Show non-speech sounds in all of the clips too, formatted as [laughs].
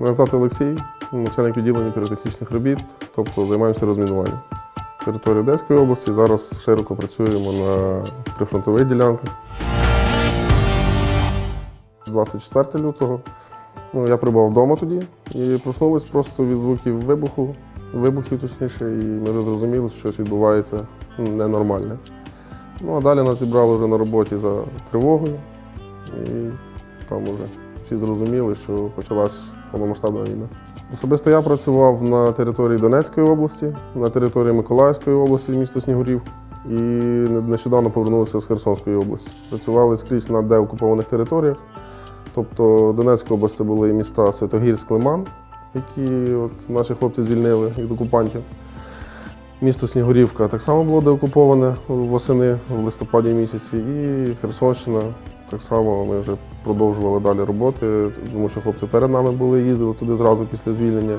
Мене звати Олексій, начальник відділення піротехнічних робіт, тобто займаємося розмінуванням. Території Одеської області зараз широко працюємо на прифронтових ділянках. 24 лютого ну, я прибув вдома тоді і проснулись просто від звуків вибуху, вибухів точніше, і ми зрозуміли, що щось відбувається ненормальне. Ну а далі нас зібрали вже на роботі за тривогою, і там вже всі зрозуміли, що почалась повномасштабна війна. Особисто я працював на території Донецької області, на території Миколаївської області, місто Снігурів, і нещодавно повернулися з Херсонської області. Працювали скрізь на деокупованих територіях. Тобто Донецька область це були міста Святогірськ, Лиман, які от наші хлопці звільнили від окупантів. Місто Снігурівка так само було деокуповане восени в листопаді місяці, і Херсонщина так само ми вже продовжували далі роботи, тому що хлопці перед нами були, їздили туди зразу після звільнення.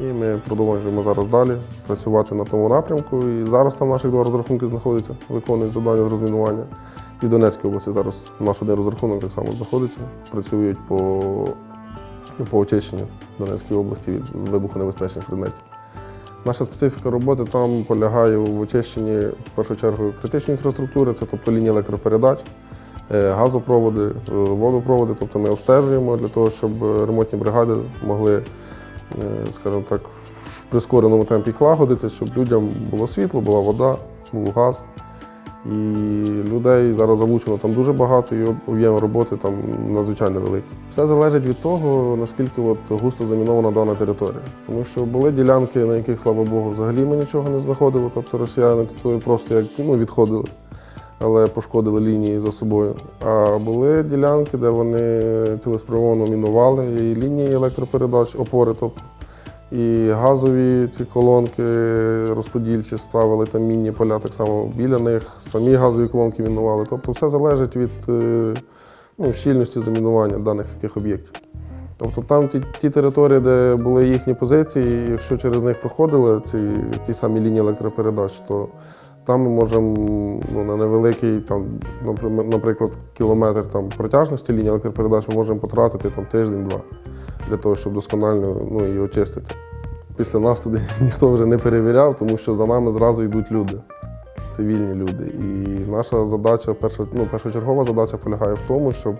І ми продовжуємо зараз далі працювати на тому напрямку. І зараз там наших два розрахунки знаходяться, виконують завдання з розмінування. І в Донецькій області зараз наш один розрахунок так само знаходиться. Працюють по, по очищенню Донецької області від вибухонебезпечних предметів. Наша специфіка роботи там полягає в очищенні в першу чергу критичної інфраструктури, це тобто лінії електропередач, газопроводи, е, водопроводи. Тобто ми обстежуємо для того, щоб ремонтні бригади могли, е, скажімо так, в прискореному темпі їх лагодити, щоб людям було світло, була вода, був газ. І людей зараз залучено там дуже багато, і об'єм роботи там надзвичайно великий. Все залежить від того, наскільки от густо замінована дана територія. Тому що були ділянки, на яких, слава Богу, взагалі ми нічого не знаходили, тобто росіяни тут просто як ну, відходили, але пошкодили лінії за собою. А були ділянки, де вони цілеспрямовано мінували, і лінії електропередач, опори, тобто. І газові ці колонки розподільчі ставили, там мінні поля так само біля них, самі газові колонки мінували. Тобто все залежить від е, ну, щільності замінування даних таких об'єктів. Тобто там ті, ті території, де були їхні позиції, якщо через них проходили ці ті самі лінії електропередач, то там ми можемо ну, на невеликий, там, наприклад, кілометр там, протяжності лінії електропередач ми можемо потратити там, тиждень-два для того, щоб досконально ну, її очистити. Після нас туди [laughs] ніхто вже не перевіряв, тому що за нами зразу йдуть люди, цивільні люди. І наша задача, перша, ну, першочергова задача полягає в тому, щоб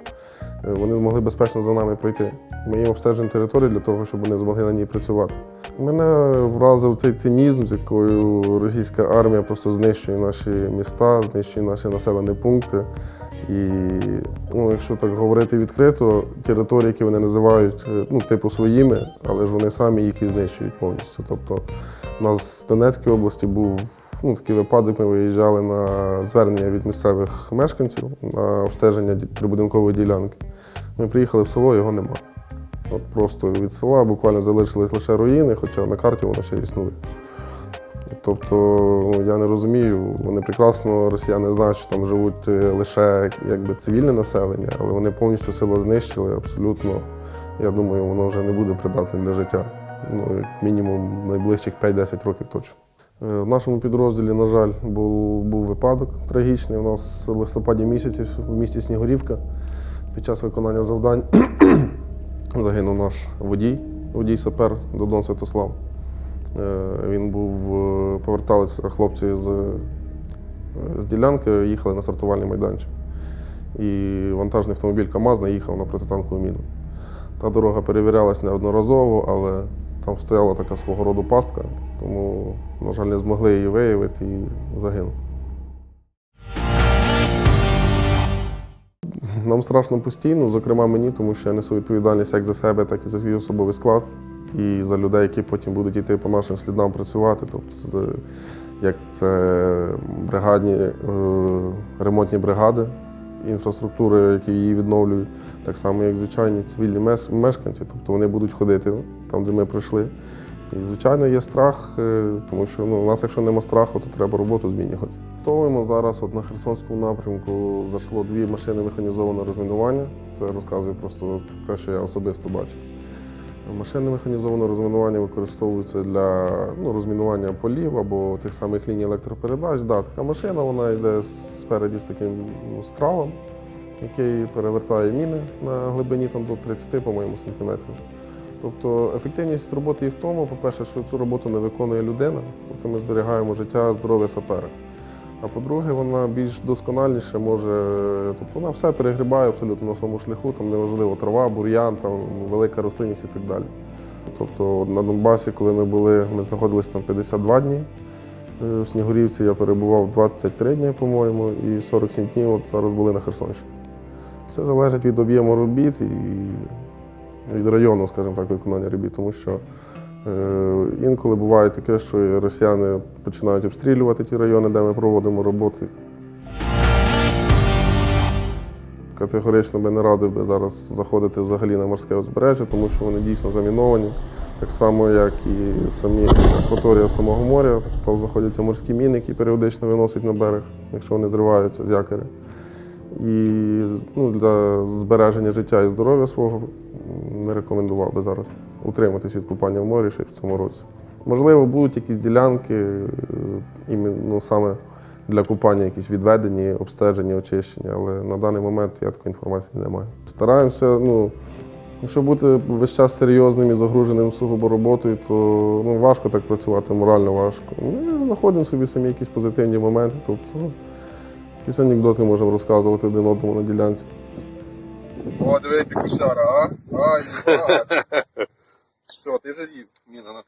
е, вони змогли безпечно за нами пройти. Ми їм обстежуємо територію для того, щоб вони змогли на ній працювати. Мене вразив цей цинізм, з якою російська армія просто знищує наші міста, знищує наші населені пункти. І ну, якщо так говорити відкрито, території, які вони називають е, ну, типу своїми, але ж вони самі їх і знищують повністю. Тобто у нас в Донецькій області був ну, такий випадок, ми виїжджали на звернення від місцевих мешканців на обстеження прибудинкової ділянки. Ми приїхали в село, його нема. От просто від села буквально залишились лише руїни, хоча на карті воно ще існує. Тобто, ну, я не розумію, вони прекрасно, росіяни знають, що там живуть е, лише якби, цивільне населення, але вони повністю село знищили абсолютно. Я думаю, воно вже не буде придатне для життя. Ну, як мінімум найближчих 5-10 років точно. Е, В нашому підрозділі, на жаль, був, був випадок трагічний. У нас в листопаді місяці в місті Снігурівка під час виконання завдань загинув наш водій, водій сапер Додон Святослав. Е, Він був, е, поверталися хлопці з, е, з ділянки, їхали на сортувальний майданчик. І вантажний автомобіль КАМАЗ наїхав на протитанкову міну. Та дорога перевірялась неодноразово, але там стояла така свого роду пастка, тому, на жаль, не змогли її виявити і загинув. Нам страшно постійно, зокрема мені, тому що я несу відповідальність як за себе, так і за свій особовий склад, і за людей, які потім будуть йти по нашим слідам працювати. Тобто, як це бригадні е, ремонтні бригади, інфраструктури, які її відновлюють, так само, як звичайні цивільні мешканці, тобто вони будуть ходити там, де ми прийшли. І, звичайно, є страх, е, тому що ну, у нас, якщо нема страху, то треба роботу змінювати. Готовимо зараз от на Херсонському напрямку зайшло дві машини механізованого розмінування. Це розказує просто те, що я особисто бачив. Машини механізованого розмінування використовуються для ну, розмінування полів або тих самих ліній електропередач. Да, така машина вона йде спереді з таким ну, стралом, який перевертає міни на глибині там, до 30, по-моєму, сантиметрів. Тобто ефективність роботи є в тому, по-перше, що цю роботу не виконує людина, тобто ми зберігаємо життя, здоров'я сапера. А по-друге, вона більш доскональніше може, тобто вона все перегрібає абсолютно на своєму шляху, там неважливо трава, бур'ян, там велика рослинність і так далі. Тобто на Донбасі, коли ми були, ми знаходилися там 52 дні. е, В Снігурівці я перебував 23 дні, по-моєму, і 47 днів от зараз були на Херсонщині. Це залежить від об'єму робіт і від району, скажімо так, виконання робіт, тому що е, інколи буває таке, що росіяни починають обстрілювати ті райони, де ми проводимо роботи. Категорично би не радив би зараз заходити взагалі на морське узбережжя, тому що вони дійсно заміновані. Так само, як і самі акваторія самого моря, там знаходяться морські міни, які періодично виносять на берег, якщо вони зриваються з якоря. І ну, для збереження життя і здоров'я свого не рекомендував би зараз утриматись від купання в морі ще в цьому році. Можливо, будуть якісь ділянки, е, ну, саме для купання, якісь відведені, обстежені, очищені, але на даний момент я такої інформації не маю. Стараємося, ну, якщо бути весь час серйозним і загруженим сугубо роботою, то ну, важко так працювати, морально важко. Ми знаходимо собі самі якісь позитивні моменти. Тобто, ну, якісь анекдоти можемо розказувати один одному на ділянці. О, диви, який а? Ай, ай. Все, ти вже з'їв. Міна на.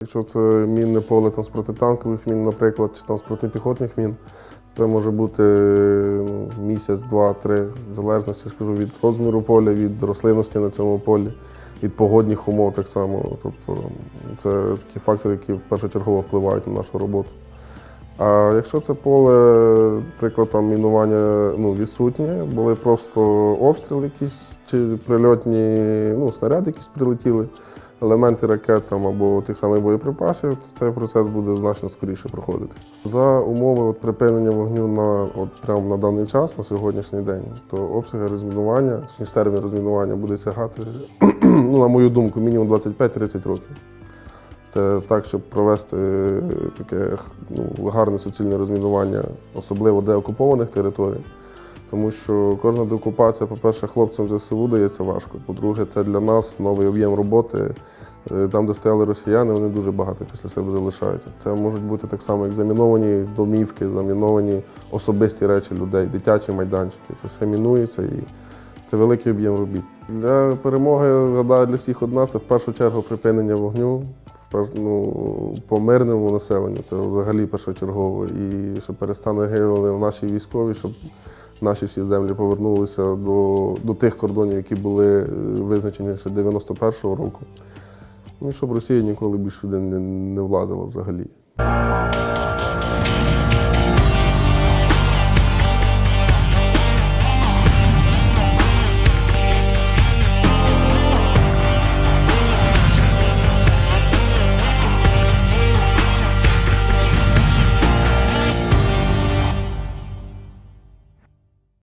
Якщо це мінне поле там, з протитанкових мін, наприклад, чи там з протипіхотних мін, це може бути ну, місяць, два, три, в залежності скажу, від розміру поля, від рослинності на цьому полі, від погодних умов так само. Тобто це такі фактори, які першочергово впливають на нашу роботу. А якщо це поле, наприклад, там мінування ну, відсутнє, були просто обстріли якісь чи прильотні ну, снаряди якісь прилетіли, елементи ракет там, або тих самих боєприпасів, то цей процес буде значно скоріше проходити. За умови от, припинення вогню на, от, прямо на даний час, на сьогоднішній день, то обсяги розмінування, точніше термін розмінування буде сягати, [clears throat] ну, на мою думку, мінімум 25-30 років. Це так, щоб провести е, таке ну, гарне суцільне розмінування, особливо деокупованих територій. Тому що кожна деокупація, по-перше, хлопцям ЗСУ дається важко. По-друге, це для нас новий об'єм роботи. Е, Там, де стояли росіяни, вони дуже багато після себе залишають. Це можуть бути так само, як заміновані домівки, заміновані особисті речі людей, дитячі майданчики. Це все мінується і це великий об'єм робіт. Для перемоги, гадаю, для всіх одна це в першу чергу припинення вогню ну, по мирному населенню. Це взагалі першочергово. І щоб перестане гинули наші військові, щоб наші всі землі повернулися до, до тих кордонів, які були е, визначені ще 91-го року. Ну щоб Росія ніколи більше сюди не, не влазила взагалі.